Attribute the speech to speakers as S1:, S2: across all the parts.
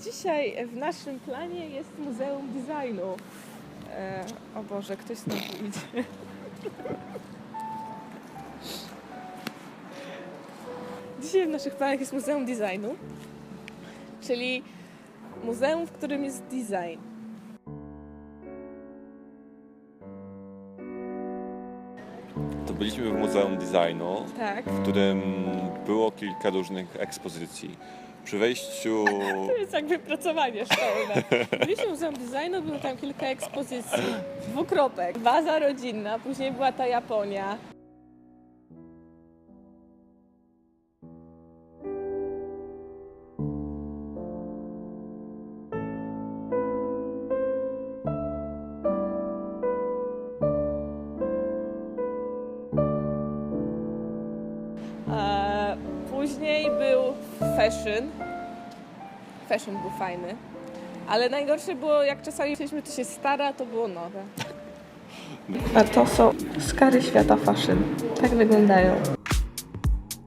S1: Dzisiaj w naszym planie jest Muzeum Designu. E, o Boże, ktoś znowu idzie. Dzisiaj w naszych planach jest Muzeum Designu, czyli muzeum, w którym jest design.
S2: To byliśmy w Muzeum Designu,
S1: Tak.
S2: w którym było kilka różnych ekspozycji. Przy wejściu
S1: To jest jak wypracowanie szkolne. Byliśmy w Muzeum Designu, było tam kilka ekspozycji. Dwukropek. Baza rodzinna, później była ta Japonia. Później był fashion. Fashion był fajny. Ale najgorsze było, jak czasami myśleliśmy, to się stara, to było nowe. A to są skary świata fashion. Tak wyglądają.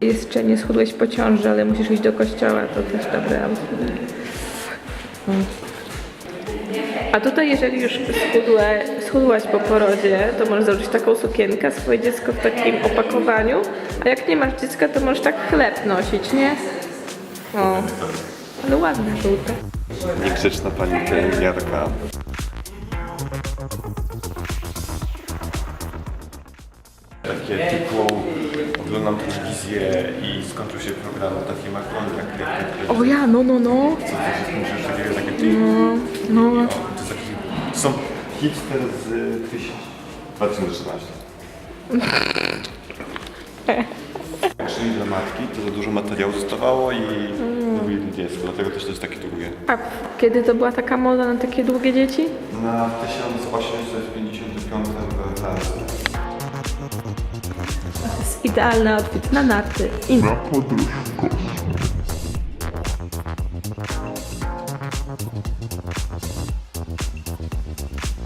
S1: Jeszcze nie schudłeś po ciąży, ale musisz iść do kościoła, to też dobre. A tutaj, jeżeli już schudłe, schudłaś po porodzie, to możesz założyć taką sukienkę, swoje dziecko w takim opakowaniu, a jak nie masz dziecka, to możesz tak chleb nosić, nie? O, ale ładne żółte.
S2: niegrzeczna pani pielęgniarka.
S3: Takie typu oglądam telewizję i skończył się program taki Macron, jak jak jak-
S1: O ja, no, no, no.
S3: co to się musisz takiego takie ty,
S1: No,
S3: to jest taki, to są hipster z y, tyś- 2013. Czyli dla matki to za dużo materiału zostawało i robili dziecko, dlatego też to jest takie długie.
S1: a kiedy to była taka moda na takie długie dzieci?
S3: Na 1855 we Francji.
S1: To idealny outfit na narty. I na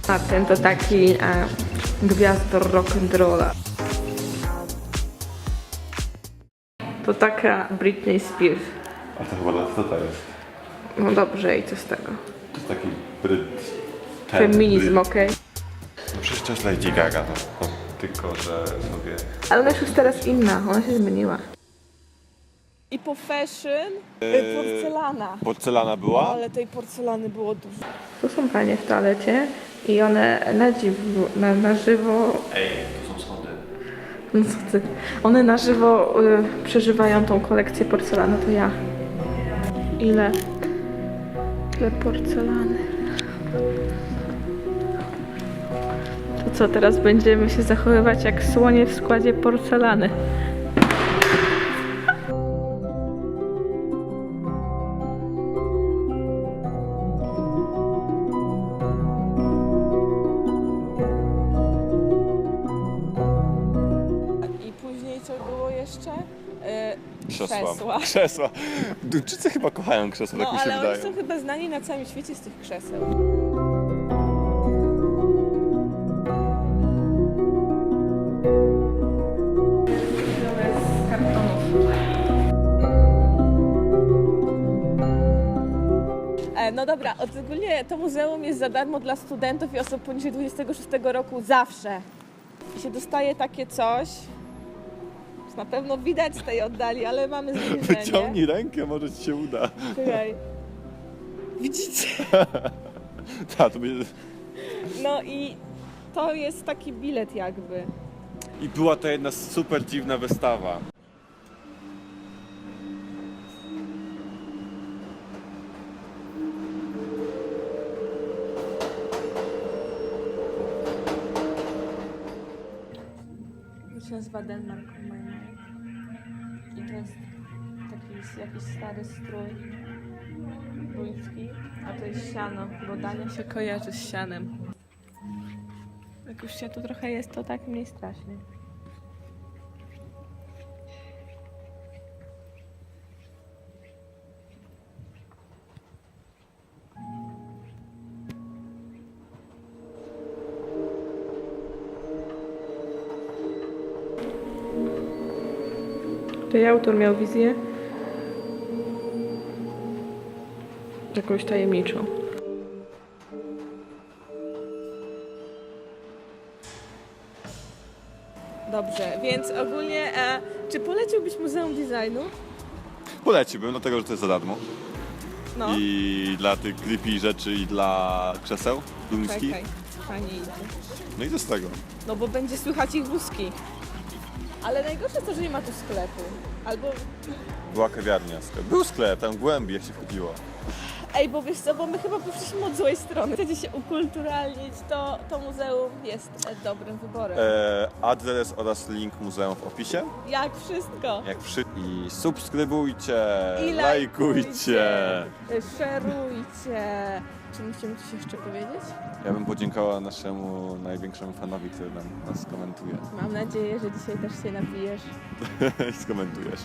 S1: A ten to taki e, gwiazdor rock'n'rolla. To taka Britney Spears.
S3: A to chyba co to jest?
S1: No dobrze, i co z tego?
S3: To jest taki Bryt... ten
S1: Feminizm,
S3: Bryt-
S1: okej.
S3: No przecież to jest Lady Gaga, no. no tylko, że sobie...
S1: Ale ona już jest teraz inna, ona się zmieniła. I po fashion y, porcelana.
S2: Porcelana była?
S1: Ale tej porcelany było dużo. Tu są panie w toalecie i one na, dziwo, na, na żywo,
S3: Ej, to są schody.
S1: no co ty, one na żywo y, przeżywają tą kolekcję porcelany, to ja. Ile? Ile porcelany? To co, teraz będziemy się zachowywać jak słonie w składzie porcelany. I później co było jeszcze? E,
S2: Krzesła. Krzesła. Duńczycy chyba kochają krzesła,
S1: No
S2: tak mi się
S1: ale oni
S2: wydaje.
S1: są chyba znani na całym świecie z tych krzeseł. No dobra, ogólnie to muzeum jest za darmo dla studentów i osób poniżej 26 roku zawsze. I się dostaje takie coś. Na pewno widać z tej oddali, ale mamy zbliżenie.
S2: Wyciągnij rękę, może ci się uda.
S1: Czekaj. Widzicie?
S2: Ta, to będzie...
S1: No i to jest taki bilet jakby.
S2: I była to jedna super dziwna wystawa.
S1: Się nazywa Denmark mind. I to jest taki jakiś stary strój duński, a to jest siano, bo Dania się kojarzy z sianem. Jak już się tu trochę jest, to tak mniej strasznie. Tutaj autor miał wizję jakąś tajemniczą. Dobrze, więc ogólnie, e, czy poleciłbyś Muzeum Designu?
S2: Poleciłbym, dlatego że to jest za darmo.
S1: No,
S2: I dla tych creepy rzeczy, i dla krzeseł duńskich.
S1: czekaj, fajnie idzie.
S2: No i co z tego?
S1: No bo będzie słychać ich wózki. Ale najgorsze jest to, że nie ma tu sklepu. Albo...
S2: Była kawiarnia. Był sklep, tam głębiej jak się wchodziło.
S1: Ej, bo wiesz co, bo my chyba poszliśmy od złej strony. Chcecie się ukulturalnić, to, to muzeum jest e, dobrym wyborem.
S2: E, adres oraz link muzeum w opisie.
S1: Jak wszystko.
S2: Jak przy... I subskrybujcie,
S1: I
S2: lajkujcie.
S1: lajkujcie, Szerujcie. Czy musimy coś jeszcze powiedzieć?
S2: Ja bym podziękowała naszemu największemu fanowi, który nam, nas komentuje.
S1: Mam nadzieję, że dzisiaj też się napijesz.
S2: I skomentujesz.